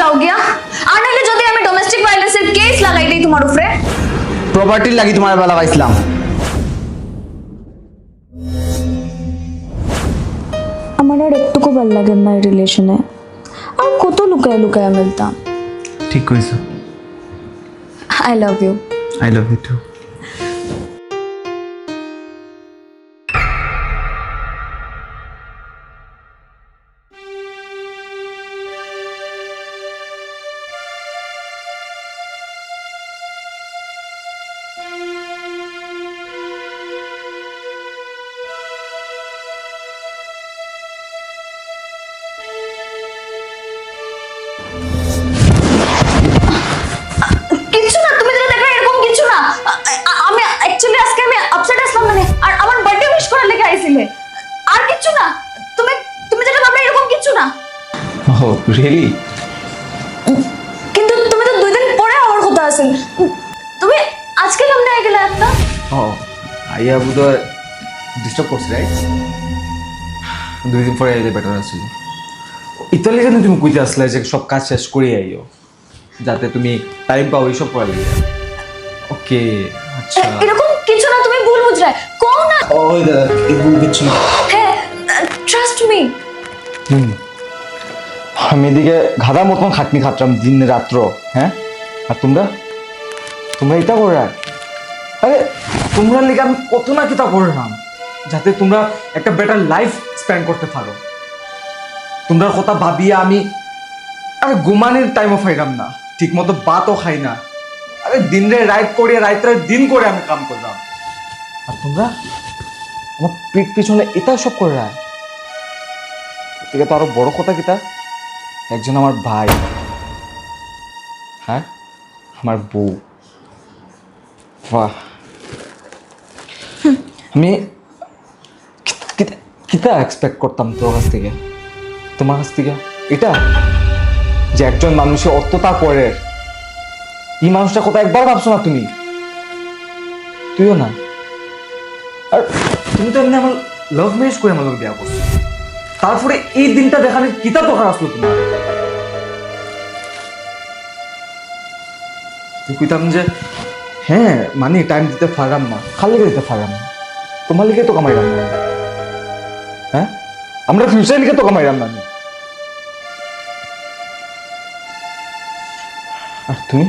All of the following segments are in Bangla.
যাও গিয়া আর নাহলে যদি আমি ডোমেস্টিক ভায়োলেন্সের কেস লাগাই দিই তোমার উপরে প্রপার্টির লাগি তোমার বেলা পাইছিলাম আমার আর একটুকু ভালো লাগে না এই রিলেশনে আর কত লুকায় লুকায় মিলতাম ঠিক কইছো I love you I love you too আইছিলে আর কিচ্ছু না। তুমি তুমি যেটা ভাবলে এরকম না। ও রিয়েলি কিন্তু তুমি তো দুই দিন পরে আমার কথা আছেন তুমি আজকে কেমনে আই গেলে একটা। ও আইয়া বুধ ডিস্টার্ব করছে রাইট দুই দিন পরে এলে বেটার আছিল। ইতালি কেন তুমি কইতে আসলে যে সব কাজ শেষ করে আইও যাতে তুমি টাইম পাও এইসব করার লাগে। ওকে আচ্ছা। এরকম কিছু না তুমি ভুল বুঝরাই কোন না। ওই দাদা কিছু না। হ্যাঁ ট্রাস্ট মি আমি এদিকে গাধার মতন খাটনি খাটলাম দিন রাত্র হ্যাঁ? আর তোমরা? তোমরা এটা করে আরে তোমরা লিগে আমি কত না কিতা করলাম যাতে তোমরা একটা বেটার লাইফ স্পেন্ড করতে পারো। তোমরা কথা ভাবিয়া আমি আরে ঘুমানির টাইমও পাইলাম না। ঠিক মতো বাতও খাই না। আরে দিন রে রাইট করে রাইত দিন করে আমি কাম করলাম। আর তোমরা? আমার পিঠ পিছনে এটা সব করে রাখ থেকে তো আরও বড় কথা কিতা একজন আমার ভাই। হ্যাঁ? আমার বউ। বাহ। আমি কিতা- এক্সপেক্ট করতাম তোর কাছ থেকে? তোমার কাছ থেকে? এটা? যে একজন মানুষে অত্যতা করে। এই মানুষটার কথা একবার ভাবছ না তুমি? তুইও না। আর তুমি তো এমনি আমার লাভ ম্যারেজ করে আমার লোক দেওয়া করছ। তারপরে এই দিনটা দেখানোর কিতা দরকার আসলো তোমার? কইতাম যে হ্যাঁ মানে টাইম দিতে পারলাম না, খালি দিতে পারলাম না। তোমার লিগে তো কামাইলাম না হ্যাঁ? আমরা ফিউচার লিগে তো কামাইলাম না আর তুমি?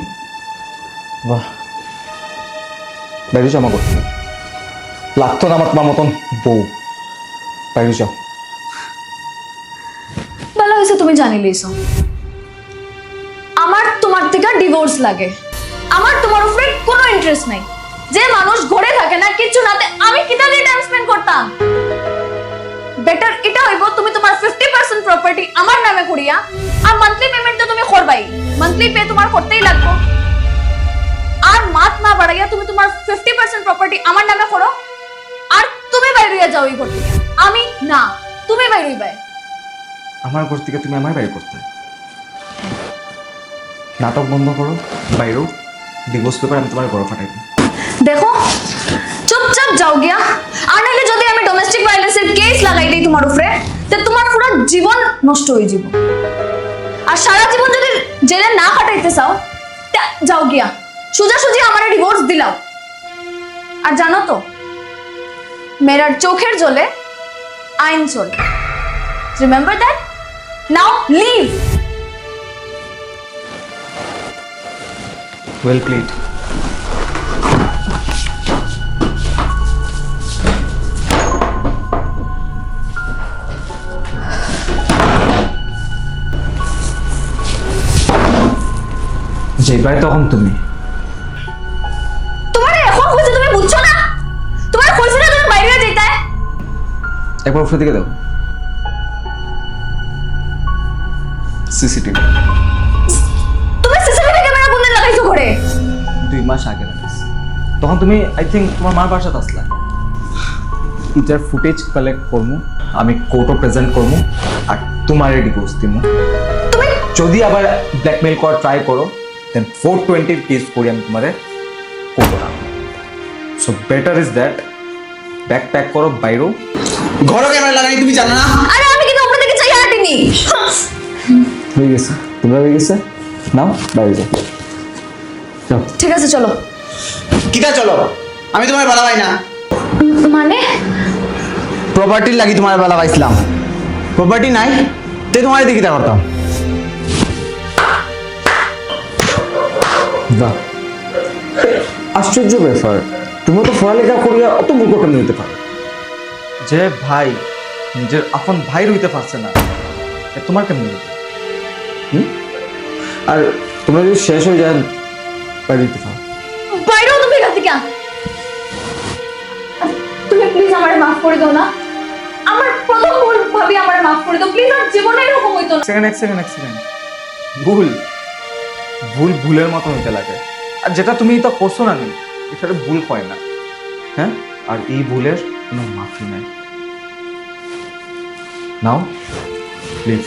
বাহ। বাইরে জমা করতে লাগতো না আমার তোমার মতন বউ। বাইরে যাও। ভালো হয়েছে, তুমি জানি লইছো। আমার তোমার থেকে ডিভোর্স লাগে। আমার তোমার উপরে কোনো ইন্টারেস্ট নাই। যে মানুষ ঘরে থাকে না, কিছু নাতে আমি কিতা দিয়ে টাইম স্পেন্ড করতাম? বেটার এটা হইব, তুমি তোমার ফিফটি পার্সেন্ট প্রপার্টি আমার নামে করিয়া আর মান্থলি পেমেন্ট তো তুমি করবাই। মান্থলি পে তোমার করতেই লাগবে। আর মাত না বাড়াইয়া তুমি তোমার ফিফটি পার্সেন্ট প্রপার্টি আমার নামে করো। আর তুমি বাইরে যাও এই ঘর থেকে। আমি না তুমি বাইরে বাই আমার ঘর থেকে তুমি আমার বাইরে করতে। নাটক বন্ধ করো বাইরেও ডিভোর্স পেপার আমি তোমার ঘরে দিই দেখো চুপচাপ যাও গিয়া। আর নাহলে যদি আমি ডোমেস্টিক ভায়োলেন্সের কেস লাগাই দিই তোমার উপরে তে তোমার পুরো জীবন নষ্ট হয়ে যাব আর সারা জীবন যদি জেলে না কাটাইতে চাও তা যাও গিয়া। সোজা সুজি আমার ডিভোর্স দিলাও আর জানো তো মেরার চোখের জলে আইন চলে। Remember that now live well played যেবার তখন তুমি। একবার উপরে দিকে দাও সিসিটিভি। তুমি সিসিটিভি ক্যামেরা কোন দিন লাগাইছো ঘরে? দুই মাস আগে লাগাইছি তখন তুমি আই থিঙ্ক তোমার মার বাসাতে আসলা। ইটার ফুটেজ কালেক্ট করব আমি কোর্টও প্রেজেন্ট করব আর তোমার ডিভোর্স দিব তুমি যদি আবার ব্ল্যাকমেল করা ট্রাই করো দেন ফোর টোয়েন্টির কেস করি আমি তোমারে করব না so better is that backpack করো বাইরেও ঘর ক্যামেরা লাগাই তুমি জানো না? আরে আমি কিন্তু আপনাদেরকে চাই হাঁটিনি হয়ে। গেছে। তোমরা হয়ে গেছে? নাও বাইরে যাও। যাও। ঠিক আছে চলো। কিটা চলো? আমি তোমার বেলা পাই না। মানে? প্রপার্টির লাগি তোমার বেলা পাইছিলাম। প্রপার্টি নাই তে তোমার দিকে করতাম? বাহ আশ্চর্য ব্যাপার। তুমি তো পড়ালেখা করিয়া অত মূর্খ কেন নিতে পারো যে ভাই নিজের আপন ভাই রইতে পারছে না। এ তোমার কেমন হুম? আর তোমরা যদি শেষ হয়ে যান বাইরে দিতে পারো। বাইরেও তুমি আন। তুমি প্লিজ আমার মাফ করে দাও না। আমার প্রথম ভুল ভাবি আমার মাফ করে দাও। প্লিজ আর জীবনে এরকম হইতো না। সেকেন্ড এক সেকেন্ড এক সেকেন্ড ভুল। ভুল ভুলের মতো হইতে লাগে। আর যেটা তুমি এটা করছ না এখানে ভুল হয় না। হ্যাঁ? আর এই ভুলের কোনো মাফি নাই। নাও প্লিজ